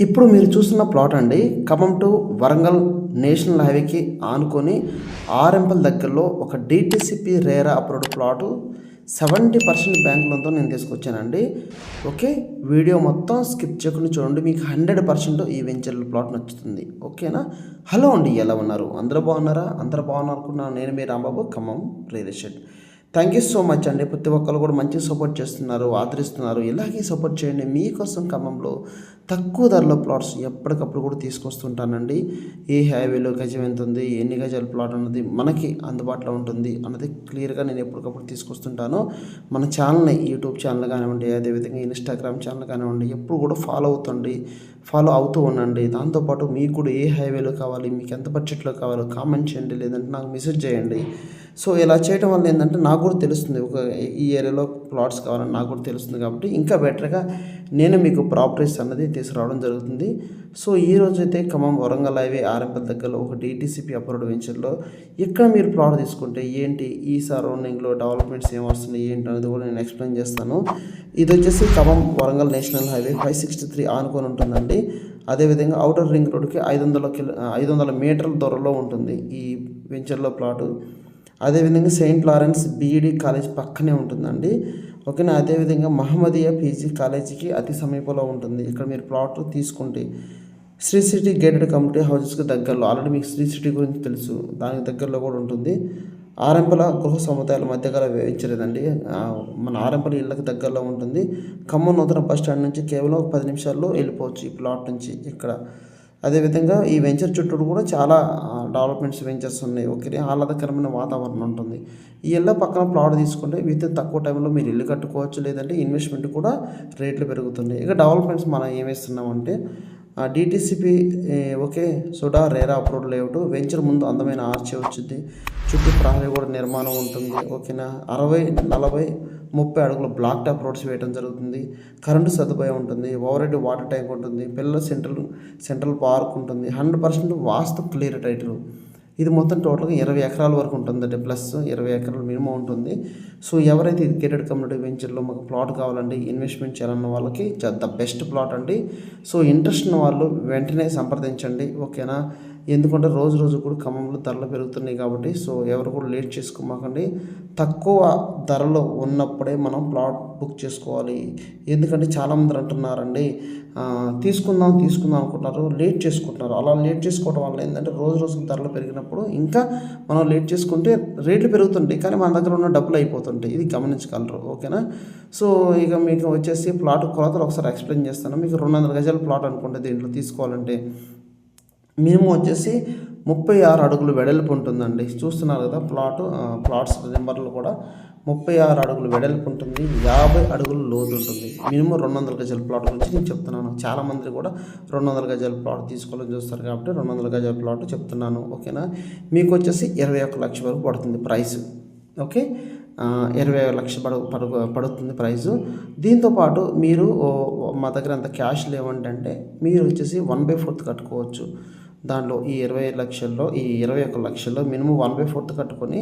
ఇప్పుడు మీరు చూస్తున్న ప్లాట్ అండి ఖమ్మం టు వరంగల్ నేషనల్ హైవేకి ఆనుకొని ఆర్ఎంపల్ దగ్గరలో ఒక DTCP RERA approved plot seventy percent bank లోన్తో నేను తీసుకొచ్చానండి. ఓకే వీడియో మొత్తం స్కిప్ చేయకుండా చూడండి మీకు హండ్రెడ్ పర్సెంట్ ఈ వెంచర్ ప్లాట్ నచ్చుతుంది. ఓకేనా? హలో అండి ఎలా ఉన్నారు? అందరూ బాగున్నారా? అందరూ బాగున్నారు అనుకున్నాను నేను మీ Rambabu Khammam real estate. Thank you so much అండి. ప్రతి ఒక్కరు కూడా మంచి సపోర్ట్ చేస్తున్నారు ఆదరిస్తున్నారు. ఇలాగే సపోర్ట్ చేయండి. మీకోసం ఖమ్మంలో తక్కువ ధరలో ప్లాట్స్ ఎప్పటికప్పుడు కూడా తీసుకొస్తుంటానండి. ఏ హైవేలో గజం ఎంత ఉంది ఎన్ని గజాల ప్లాట్ అన్నది మనకి అందుబాటులో ఉంటుంది అన్నది క్లియర్గా నేను ఎప్పటికప్పుడు తీసుకొస్తుంటాను. మన ఛానల్ని యూట్యూబ్ ఛానల్ కానివ్వండి అదేవిధంగా ఇన్స్టాగ్రామ్ ఛానల్ కానివ్వండి ఎప్పుడు కూడా ఫాలో అవుతుండి ఫాలో అవుతూ ఉండండి. దాంతోపాటు మీకు కూడా ఏ హైవేలో కావాలి మీకు ఎంత బడ్జెట్లో కావాలో కామెంట్ చేయండి. లేదంటే నాకు మెసేజ్ చేయండి. సో ఇలా చేయడం వల్ల ఏంటంటే నాకు కూడా తెలుస్తుంది. ఒక ఈ ఏరియాలో ప్లాట్స్ కావాలని నాకు కూడా తెలుస్తుంది కాబట్టి ఇంకా బెటర్గా నేను మీకు ప్రాపర్టీస్ అన్నది తీసుకురావడం జరుగుతుంది. సో ఈ రోజు అయితే ఖమ్మం వరంగల్ హైవే ఆర్ఎంపల్ దగ్గరలో ఒక డీటీసీపీ అప్రోడ్ వెంచర్లో ఇక్కడ మీరు ప్లాట్ తీసుకుంటే ఏంటి ఈ సరౌండింగ్లో డెవలప్మెంట్స్ ఏం వస్తున్నాయి ఏంటి అనేది కూడా నేను ఎక్స్ప్లెయిన్ చేస్తాను. ఇది వచ్చేసి Khammam Warangal national highway five sixty three ఆనుకొని ఉంటుందండి. అదేవిధంగా అవుటర్ రింగ్ రోడ్కి ఐదు వందల కిలో ఐదు వందల మీటర్ల దూరంలో ఉంటుంది ఈ వెంచర్లో ప్లాటు అదేవిధంగా సెయింట్ లారెన్స్ బీఈడి కాలేజ్ పక్కనే ఉంటుందండి. ఓకేనా? అదేవిధంగా మహమ్మదీయ పీజీ కాలేజీకి అతి సమీపంలో ఉంటుంది. ఇక్కడ మీరు ప్లాట్ తీసుకుంటే శ్రీ సిటీ గేటెడ్ కమిటీ హౌసెస్కి దగ్గరలో ఆల్రెడీ మీకు శ్రీ సిటీ గురించి తెలుసు దానికి దగ్గరలో కూడా ఉంటుంది. ఆరంపల గృహ సముదాయాల మధ్య గల వేయించలేదండి మన ఆరంపల ఇళ్ళకి దగ్గరలో ఉంటుంది. ఖమ్మం నూతన బస్ స్టాండ్ నుంచి కేవలం ఒక పది నిమిషాల్లో వెళ్ళిపోవచ్చు ఈ ప్లాట్ నుంచి ఇక్కడ. అదేవిధంగా ఈ వెంచర్ చుట్టూ కూడా చాలా డెవలప్మెంట్స్ వెంచర్స్ ఉన్నాయి. ఓకే ఆహ్లాదకరమైన వాతావరణం ఉంటుంది. ఈ ఇళ్ళ పక్కన ప్లాట్ తీసుకుంటే విత్ తక్కువ టైంలో మీరు ఇల్లు కట్టుకోవచ్చు లేదంటే ఇన్వెస్ట్మెంట్ కూడా రేట్లు పెరుగుతున్నాయి. ఇక డెవలప్మెంట్స్ మనం ఏమేస్తున్నామంటే DTCP okay SUDA RERA approved layout. Venture ముందు అందమైన ఆర్చే వచ్చింది. చుట్టూ ప్రహరీ కూడా నిర్మాణం ఉంటుంది ఓకేనా? అరవై నలభై ముప్పై అడుగుల బ్లాక్ టాప్ రోడ్స్ వేయడం జరుగుతుంది. కరెంటు సదుపాయం ఉంటుంది ఓవర్ వాటర్ ట్యాంక్ ఉంటుంది పిల్లల సెంట్రల్ సెంట్రల్ పార్క్ ఉంటుంది. Hundred percent vastu clear title. ఇది మొత్తం టోటల్గా ఇరవై ఎకరాల వరకు ఉంటుందండి. ప్లస్ ఇరవై ఎకరాలు మినిమం ఉంటుంది. సో ఎవరైతే ఇది గేటెడ్ కమ్యూనిటీ వెంచర్లో మాకు ప్లాట్ కావాలండి ఇన్వెస్ట్మెంట్ చేయాలన్న వాళ్ళకి ద బెస్ట్ ప్లాట్ అండి. సో ఇంట్రెస్ట్ ఉన్న వాళ్ళు వెంటనే సంప్రదించండి. ఓకేనా? ఎందుకంటే రోజు రోజు కూడా ఖమ్మంలో ధరలు పెరుగుతున్నాయి కాబట్టి సో ఎవరు కూడా లేట్ చేసుకోమాకండి. తక్కువ ధరలో ఉన్నప్పుడే మనం ప్లాట్ బుక్ చేసుకోవాలి. ఎందుకంటే చాలామంది అంటున్నారండి తీసుకుందాం తీసుకుందాం అనుకుంటున్నారు లేట్ చేసుకుంటున్నారు. అలా లేట్ చేసుకోవడం వల్ల ఏంటంటే రోజు రోజు ధరలు పెరిగినప్పుడు ఇంకా మనం లేట్ చేసుకుంటే రేట్లు పెరుగుతుంటాయి కానీ మన దగ్గర ఉన్న డబ్బులు అయిపోతుంటాయి. ఇది గమనించగలరు ఓకేనా? సో ఇక మీకు వచ్చేసి ప్లాట్ కొలతలు ఒకసారి ఎక్స్ప్లెయిన్ చేస్తాను. మీకు రెండు వందల గజాల ప్లాట్ అనుకుంటే దీంట్లో తీసుకోవాలంటే మినిమం వచ్చేసి ముప్పై ఆరు అడుగులు వెడల్పు ఉంటుందండి. చూస్తున్నారు కదా ప్లాట్ ప్లాట్స్ నెంబర్లు కూడా ముప్పై ఆరు అడుగులు వెడల్పు ఉంటుంది. యాభై అడుగులు లోతు ఉంటుంది. మినిమం రెండు వందల గజాల ప్లాట్ గురించి నేను చెప్తున్నాను. చాలామంది కూడా రెండు వందల గజాల ప్లాట్ తీసుకోవాలని చూస్తారు కాబట్టి రెండు వందల గజాల ప్లాట్ చెప్తున్నాను. ఓకేనా? మీకు వచ్చేసి ఇరవై ఒక్క లక్ష వరకు పడుతుంది ప్రైస్. ఓకే? ఇరవై లక్ష పడు పడు పడుతుంది ప్రైస్. దీంతోపాటు మీరు మా దగ్గర అంత క్యాష్ లేవంటే మీరు వచ్చేసి వన్ బై ఫోర్త్ కట్టుకోవచ్చు. దాంట్లో ఈ ఇరవై లక్షల్లో ఈ ఇరవై ఒక్క లక్షల్లో మినిమం వన్ బై ఫోర్త్ కట్టుకొని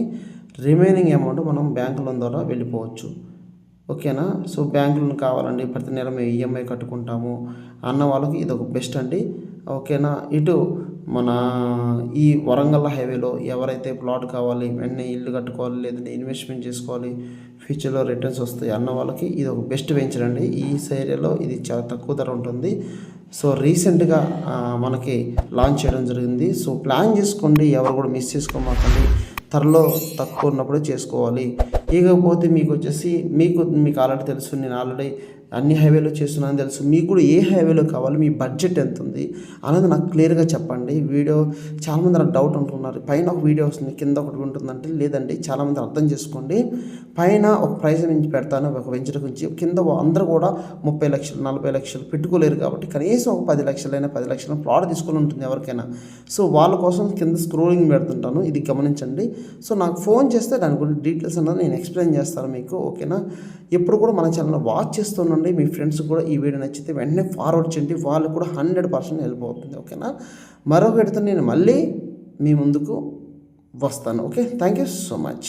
రిమైనింగ్ అమౌంట్ మనం బ్యాంక్ లోన్ ద్వారా వెళ్ళిపోవచ్చు. ఓకేనా? సో బ్యాంక్ లోన్ కావాలండి ప్రతి నెల మేము ఈఎంఐ కట్టుకుంటాము అన్న వాళ్ళకి ఇది ఒక బెస్ట్ అండి. ఓకేనా? ఇటు మన ఈ వరంగల్ హైవేలో ఎవరైతే ప్లాట్ కావాలి వెంటనే ఇల్లు కట్టుకోవాలి లేదంటే ఇన్వెస్ట్మెంట్ చేసుకోవాలి ఫ్యూచర్లో రిటర్న్స్ వస్తాయి అన్న వాళ్ళకి ఇది ఒక బెస్ట్ వెంచర్ అండి. ఈ ఏరియాలో ఇది చాలా తక్కువ ధర ఉంటుంది. సో రీసెంట్గా మనకి లాంచ్ చేయడం జరిగింది. సో ప్లాన్ చేసుకోండి. ఎవరు కూడా మిస్ చేసుకోమాకండి. త్వరలో తక్కువ ఉన్నప్పుడు చేసుకోవాలి. ఇకపోతే మీకు వచ్చేసి మీకు మీకు ఆల్రెడీ తెలుసు నేను ఆల్రెడీ అన్ని హైవేలో చేస్తున్నాను తెలుసు. మీకు కూడా ఏ హైవేలో కావాలి మీ బడ్జెట్ ఎంత ఉంది అనేది నాకు క్లియర్గా చెప్పండి. వీడియో చాలామంది నాకు డౌట్ ఉంటున్నారు పైన ఒక వీడియో వస్తుంది కింద ఒకటి ఉంటుందంటే లేదండి చాలామంది అర్థం చేసుకోండి. పైన ఒక ప్రైజ్ నుంచి పెడతాను ఒక వెంచర్ గురించి. కింద అందరూ కూడా ముప్పై లక్షలు నలభై లక్షలు పెట్టుకోలేరు కాబట్టి కనీసం ఒక పది లక్షలైనా పది లక్షల ప్లాట్ తీసుకొని ఉంటుంది ఎవరికైనా. సో వాళ్ళ కోసం కింద స్క్రోలింగ్ పెడుతుంటాను. ఇది గమనించండి. సో నాకు ఫోన్ చేస్తే దాని గురించి డీటెయిల్స్ అన్నది నేను ఎక్స్ప్లెయిన్ చేస్తాను మీకు ఓకేనా? ఎప్పుడు కూడా మన ఛానల్ వాచ్ చేస్తున్నాను చేయండి మీ ఫ్రెండ్స్ కూడా ఈ వీడియో నచ్చితే వెంటనే ఫార్వర్డ్ చేయండి. వాళ్ళు కూడా హండ్రెడ్ పర్సెంట్ హెల్ప్ అవుతుంది ఓకేనా మరొకటితో నేను మళ్ళీ మీ ముందుకు వస్తాను okay thank you so much